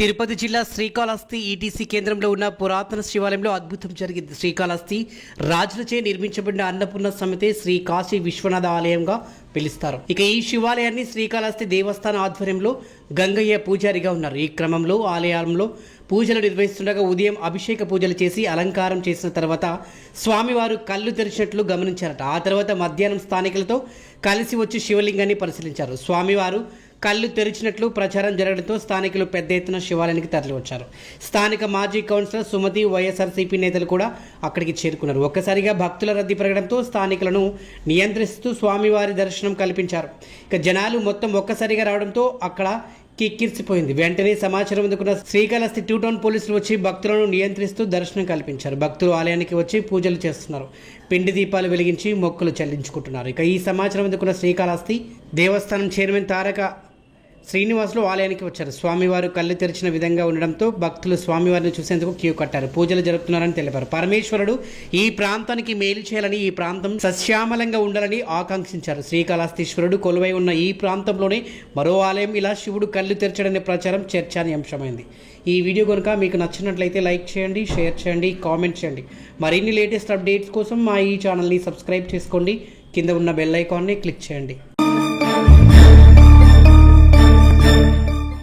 తిరుపతి జిల్లా శ్రీకాళహస్తి ఈటీసీ కేంద్రంలో ఉన్న పురాతన శివాలయంలో అద్భుతం జరిగింది. శ్రీకాళహస్తి రాజులచే నిర్మించబడిన అన్నపూర్ణ సమితి శ్రీ కాశీ విశ్వనాథ ఆలయంగా పిలుస్తారు. ఇక ఈ శివాలయాన్ని శ్రీకాళహస్తి దేవస్థాన ఆధ్వర్యంలో గంగయ్య పూజారిగా ఉన్నారు. ఈ క్రమంలో ఆలయంలో పూజలు నిర్వహిస్తుండగా ఉదయం అభిషేక పూజలు చేసి అలంకారం చేసిన తర్వాత స్వామివారు కళ్ళు తెరిచినట్లు గమనించారట. ఆ తర్వాత మధ్యాహ్నం స్థానికులతో కలిసి వచ్చి శివలింగాన్ని పరిశీలించారు. స్వామివారు కళ్ళు తెరిచినట్లు ప్రచారం జరగడంతో స్థానికులు పెద్ద ఎత్తున శివాలయానికి తరలివచ్చారు. స్థానిక మాజీ కౌన్సిలర్ సుమతి వైఎస్ఆర్సీపీ నేతలు కూడా అక్కడికి చేరుకున్నారు. ఒక్కసారిగా భక్తుల రద్దీ పెరగడంతో స్థానికులను నియంత్రిస్తూ స్వామివారి దర్శనం కల్పించారు. ఇక జనాలు మొత్తం ఒక్కసారిగా రావడంతో అక్కడ కిక్కిరిసిపోయింది. వెంటనే సమాచారం అందుకున్న శ్రీకాళహస్తి టూ టౌన్ పోలీసులు వచ్చి భక్తులను నియంత్రిస్తూ దర్శనం కల్పించారు. భక్తులు ఆలయానికి వచ్చి పూజలు చేస్తున్నారు. పిండి దీపాలు వెలిగించి మొక్కులు చెల్లించుకుంటున్నారు. ఇక ఈ సమాచారం అందుకున్న శ్రీకాళహస్తి దేవస్థానం చైర్మన్ తారక శ్రీనివాసులు ఆలయానికి వచ్చారు. స్వామివారు కళ్ళు తెరిచిన విధంగా ఉండడంతో భక్తులు స్వామివారిని చూసేందుకు క్యూ కట్టారు. పూజలు జరుపుతున్నారని తెలిపారు. పరమేశ్వరుడు ఈ ప్రాంతానికి మేలు చేయాలని ఈ ప్రాంతం సస్యామలంగా ఉండాలని ఆకాంక్షించారు. శ్రీకాళహస్తీశ్వరుడు కొలువై ఉన్న ఈ ప్రాంతంలోనే మరో ఆలయం ఇలా శివుడు కళ్ళు తెరచడనే ప్రచారం చర్చానీయాంశమైంది ఈ వీడియో కనుక మీకు నచ్చినట్లయితే లైక్ చేయండి షేర్ చేయండి కామెంట్ చేయండి. మరిన్ని లేటెస్ట్ అప్డేట్స్ కోసం మా ఈ ఛానల్ని సబ్స్క్రైబ్ చేసుకోండి. కింద ఉన్న బెల్ ఐకాన్ని క్లిక్ చేయండి.